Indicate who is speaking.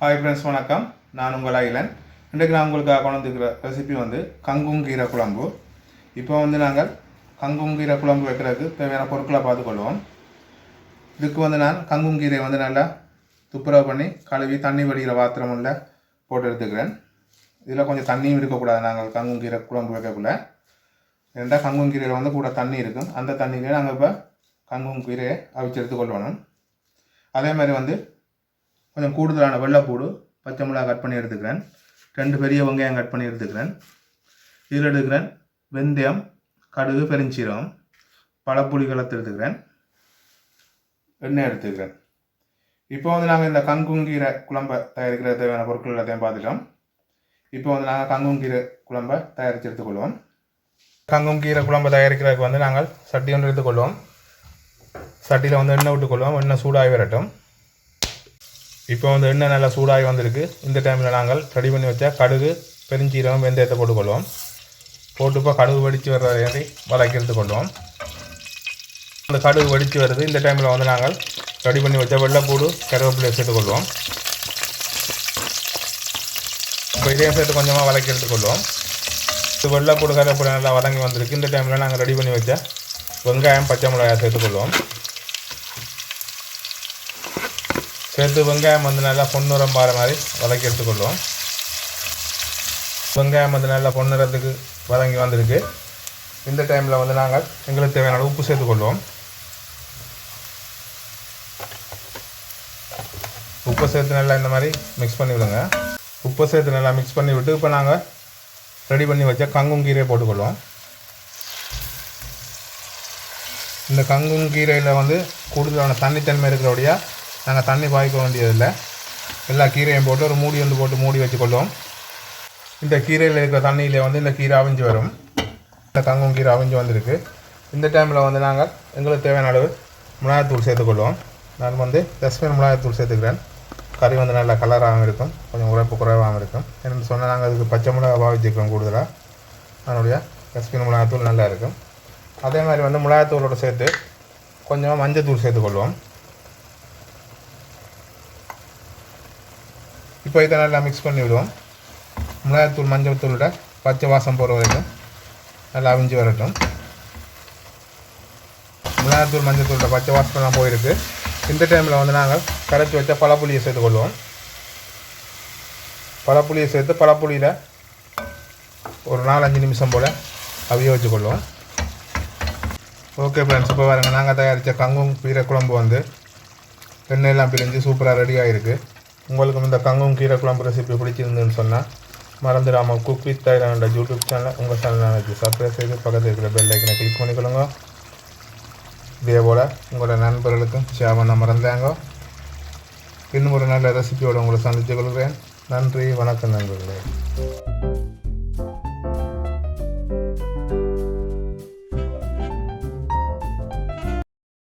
Speaker 1: Hi friends வணக்கம். நான் உங்கள் அகிலன். இன்றைக்கு நான் உங்களுக்காக கொண்டு வந்துருக்கிற ரெசிபி வந்து கங்குங்கீரை குழம்பு. இப்போ வந்து நாங்கள் கங்குங்கீரை குழம்பு வைக்கிறதுக்கு தேவையான பொருட்களை பார்த்துக்கொள்வோம். இதுக்கு வந்து நான் கங்குங்கீரை வந்து நல்லா துப்புரவு பண்ணி கழுவி தண்ணி வடிகிற பாத்திரமில் போட்டு எடுத்துக்கிறேன். இதில் கொஞ்சம் தண்ணியும் இருக்கக்கூடாது. நாங்கள் கங்குங்கீரை குழம்பு வைக்கக்குள்ள. ரெண்டாக கங்குங்கீரையில் வந்து கூட தண்ணி இருக்கும். அந்த தண்ணியிலே நாங்கள் இப்போ கங்குங்கீரையை அவிச்சு எடுத்துக்கொள்ளணும். அதே மாதிரி வந்து கொஞ்சம் கூடுதலான வெள்ளைப்பூடு பச்சை மிளகா கட் பண்ணி எடுத்துக்கிறேன். ரெண்டு பெரிய வெங்காயம் கட் பண்ணி எடுத்துக்கிறேன். இதில் எடுக்கிறேன் வெந்தயம் கடுகு பெருஞ்சீரகம் பழப்புளி கலத்து எடுத்துக்கிறேன். எண்ணெய் எடுத்துக்கிறேன். இப்போ வந்து நாங்கள் இந்த கங்குங்கீரை குழம்பை தயாரிக்கிற தேவையான பொருட்கள் எல்லாத்தையும் பார்த்துட்டோம். இப்போ வந்து நாங்கள் கங்குங்கீரை குழம்பை தயாரித்து எடுத்துக்கொள்வோம். கங்குங்கீரை குழம்பை தயாரிக்கிறதுக்கு வந்து நாங்கள் சட்டி ஒன்று எடுத்துக்கொள்வோம். சட்டியில் வந்து எண்ணெய் விட்டுக்கொள்வோம். எண்ணெய் சூடாகி வரட்டும். இப்போ வந்து எண்ணெய் நல்லா சூடாகி வந்திருக்கு. இந்த டைமில் நாங்கள் ரெடி பண்ணி வச்சா கடுகு பெருஞ்சீரகம் வெந்தயத்தை போட்டுக்கொள்வோம். போட்டு இப்போ கடுகு வெடித்து வர்ற வரை வதக்கி எடுத்துக்கொள்வோம் அந்த கடுகு வெடித்து வருது. இந்த டைமில் வந்து நாங்கள் ரெடி பண்ணி வச்ச வெள்ளைப்பூடு கருவேப்பிலையை சேர்த்துக்கொள்வோம். இப்போ இதையும் சேர்த்து கொஞ்சமாக வதக்கி எடுத்துக்கொள்வோம். இது வெள்ளைப்பூடு கருவேப்பிலை நல்லா வதங்கி வந்திருக்கு. இந்த டைமில் நாங்கள் ரெடி பண்ணி வச்ச வெங்காயம் பச்சை மிளகாய் சேர்த்துக்கொள்வோம். சேர்த்து வெங்காயம் வந்து நல்லா பொன்னுரம் பாற மாதிரி வதக்கி எடுத்துக்கொள்வோம். வெங்காயம் வந்து நல்லா பொன்னிறத்துக்கு வதங்கி வந்திருக்கு. இந்த டைமில் வந்து நாங்கள் எங்களுக்கு தேவையான உப்பு சேர்த்துக்கொள்வோம். உப்பை சேர்த்து நல்லா இந்த மாதிரி மிக்ஸ் பண்ணி விடுங்க. உப்பை சேர்த்து நல்லா மிக்ஸ் பண்ணி விட்டு இப்போ நாங்கள் ரெடி பண்ணி வச்ச கங்குங்கீரையை போட்டுக்கொள்வோம். இந்த கங்குங்கீரையில் வந்து கூடுதலான தண்ணித்தன்மை இருக்கிறபடியாக நாங்கள் தண்ணி பாய்க்க வேண்டியதில்லை. எல்லா கீரையும் போட்டு ஒரு மூடி வந்து போட்டு மூடி வச்சுக்கொள்வோம். இந்த கீரையில் இருக்கிற தண்ணியில் வந்து இந்த கீரை அவிஞ்சு வரும். இந்த கங்கும் கீரை அவிஞ்சு வந்திருக்கு. இந்த டைமில் வந்து நாங்கள் எங்களுக்கு தேவையான அளவு மிளகாத்தூள் சேர்த்துக்கொள்வோம். நான் வந்து தஸ்மின் மிளகாத்தூள் சேர்த்துக்கிறேன். கறி வந்து நல்லா கலராகவும் இருக்கும். கொஞ்சம் உழைப்பு குறைவாகவும் இருக்கும். என்னென்னு சொன்னால் நாங்கள் அதுக்கு பச்சை மிளகா பாவிச்சிருக்கோம் கூடுதலாக அதனுடைய கஸ்பின் மிளகாத்தூள் நல்லா இருக்கும். அதே மாதிரி வந்து மிளகாத்தூளோட சேர்த்து கொஞ்சமாக மஞ்சத்தூள் சேர்த்துக்கொள்வோம். இப்போ இதை நல்லா மிக்ஸ் பண்ணி விடுவோம். மிளகாத்தூள் மஞ்சள் தூளோட பச்சை வாசம் போகிற வரைக்கும் நல்லா அவிஞ்சு வரட்டும். மிளகாத்தூள் மஞ்சள் தூளோட பச்சை வாசம்லாம் போயிருக்கு. இந்த டைமில் வந்து நாங்கள் கரைச்சி வச்ச பழப்புளியை சேர்த்துக்கொள்வோம் பழப்புளியை சேர்த்து பழப்புளியில் ஒரு நாலஞ்சு நிமிஷம் போல் அவிய வச்சுக்கொள்வோம் ஓகே ஃப்ரெண்ட்ஸ் இப்போ பாருங்கள் நாங்கள் தயாரித்த கங்கும் கீரை குழம்பு வந்து எண்ணெயெல்லாம் பிரிஞ்சு சூப்பராக ரெடி ஆகிருக்கு உங்களுக்கும் இந்த கங்கும் கீரை குழம்பு ரெசிபி பிடிச்சிருந்துன்னு சொன்னால் மறந்துடாமல் குக் வித் தைலாண்ட யூடியூப் சேனல் உங்கள் சேனல் சப்ஸ்கிரைப் செய்து பக்கத்தில் இருக்கிற பெல் ஐக்கனை கிளிக் பண்ணிக்கொள்ளுங்க. இதே போல் உங்களோட நண்பர்களுக்கும் ஷேர் பண்ண மறந்தாங்க இன்னும் ஒரு நல்ல ரெசிபியோடு உங்களை சந்தித்து கொள்கிறேன். நன்றி வணக்கம் நண்பர்களே.